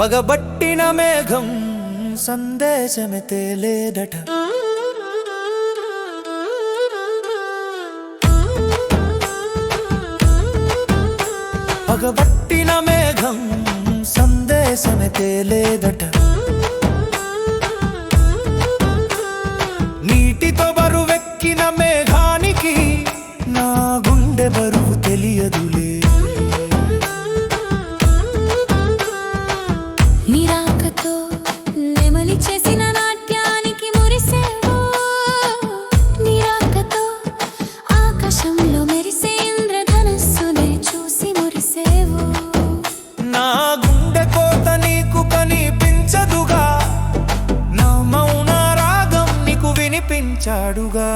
మగబట్టిన మేఘం సందేశమే తేలేదట పగబట్టిన మేఘం సందేశమే తేలేదట వినిపించాడుగా